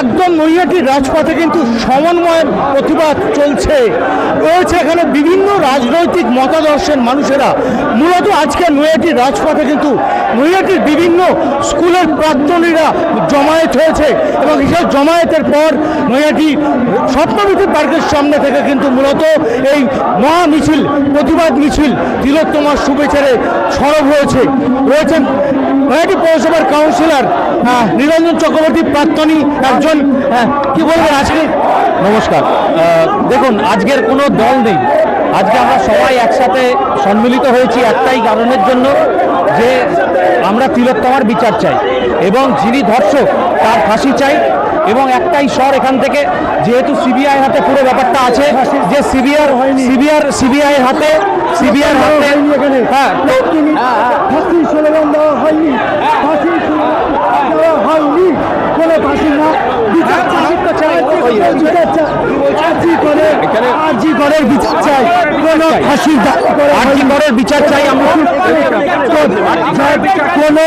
একদম নৈহাটির রাজপথে কিন্তু সমন্বয়ের প্রতিবাদ চলছে। রয়েছে এখানে বিভিন্ন রাজনৈতিক মতাদর্শের মানুষেরা। মূলত আজকে নৈহাটির রাজপথে কিন্তু নৈহাটির বিভিন্ন স্কুলের প্রাক্তনীরা জমায়েত হয়েছে এবং সেই জমায়েতের পর নৈহাটি স্বপ্নবিধি পার্কের সামনে থেকে কিন্তু মূলত এই মহা মিছিল প্রতিবাদ মিছিল তিলোত্তমার শুভেচ্ছারে সরব হয়েছে। রয়েছেন নৈহাটি পৌরসভার কাউন্সিলর নিরঞ্জন চক্রবর্তী প্রাক্তনী একজন কি বলবেন আজকে? নমস্কার। দেখুন, আজকের কোনো দল নেই। আজকে আমরা সবাই একসাথে সম্মিলিত হয়েছি একটাই কারণের জন্য। যে আমরা তিলোত্তমার বিচার চাই এবং যিনি ধর্ষক তার ফাঁসি চাই এবং একটাই স্বর এখান থেকে যেহেতু সিবিআই হাতে পুরো ব্যাপারটা আছে যে সিবিআর সিবিআর সিবিআই হাতে সিবিআই হাতে হ্যাঁ ফাঁসির স্লোগান দেওয়া হয়নি ফাঁসির দেওয়া হয়নি কোনো ফাঁসি না বিচার চাই কোনো ফাঁসির দাবি করে আর্জি করের বিচার চাই আমরা কোনো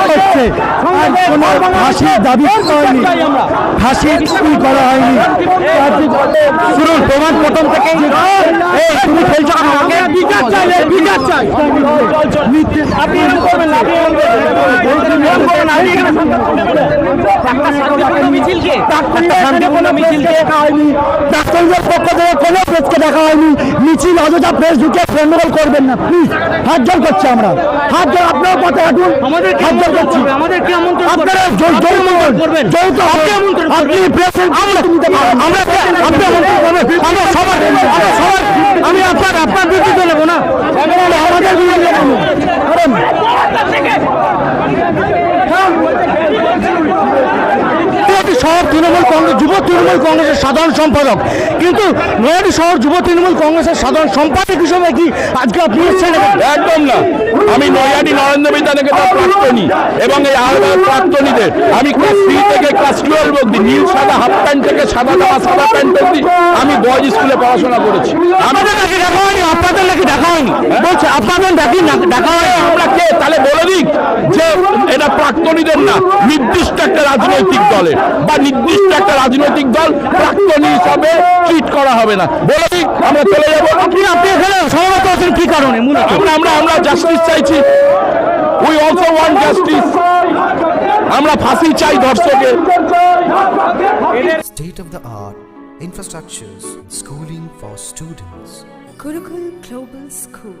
করছে আর কোনো ফাঁসির করা হয়নি প্রমাণ প্রথম এই তুমি খেলছো আপনি ডাক্তারদের পক্ষ থেকে কোনো প্রেসকে দেখা হয়নি মিছিল অযথা প্রেস ঢুকে গন্ডগোল করবেন না প্লিজ হাত জোর করছি আমরা। হাত জোর আপনার পথে হাঁটুন হাত জোর করছি। আমাদের কি আমন্ত্রণ আপনারা যৌ- যৌথ করবেন? আপনি প্রেসের আমরা আমরা আপনি আমন্ত্রণ করবেন আমরা সবার আমরা সবার আমি আপনার আপনার বিরুদ্ধে নেব না। আমাদের বিরুদ্ধে নেব নৈহাটি শহর তৃণমূল কংগ্রেস যুব তৃণমূল কংগ্রেসের সাধারণ সম্পাদক। কিন্তু নৈহাটি শহর যুব তৃণমূল কংগ্রেসের সাধারণ সম্পাদক হিসেবে কি আজকে আপনি এসেছেন? একদম না। আমি নৈহাটি নরেন্দ্র বিদ্যানিকেতন প্রাক্তনী এবং এই আলাদা প্রাক্তনীদের। আমি ক্লাস থ্রি থেকে ক্লাস টুয়েলভ অব্দি নীল সাদা হাফ প্যান্ট থেকে সাদা জামা সাদা প্যান্ট অব্দি আমি বয়েজ স্কুলে পড়াশোনা করেছি। আপনাদের নাকি দেখা হয়নি? আপনাদের নাকি দেখা হয়নি? বলছে আপনাদের নাকি দেখা হয়নি? আমরা কে? তাহলে বলে দিক এটা প্রাক্তনীদের না নির্দিষ্ট একটা রাজনৈতিক দলের বা নির্দিষ্ট একটা রাজনৈতিক দল প্রাক্তনী হিসাবে ট্রিট করা হবে না। বলে আমরা চলে যাব। আপনি আপনি এখানে সমবেত আছেন কি কারণে আমরা আমরা আমরা জাস্টিস চাইছি। উই অলসো ওয়ান্ট জাস্টিস আমরা ফাঁসি চাই ধর্ষকের state of the art infrastructures, schooling for students. Gurukul Global School.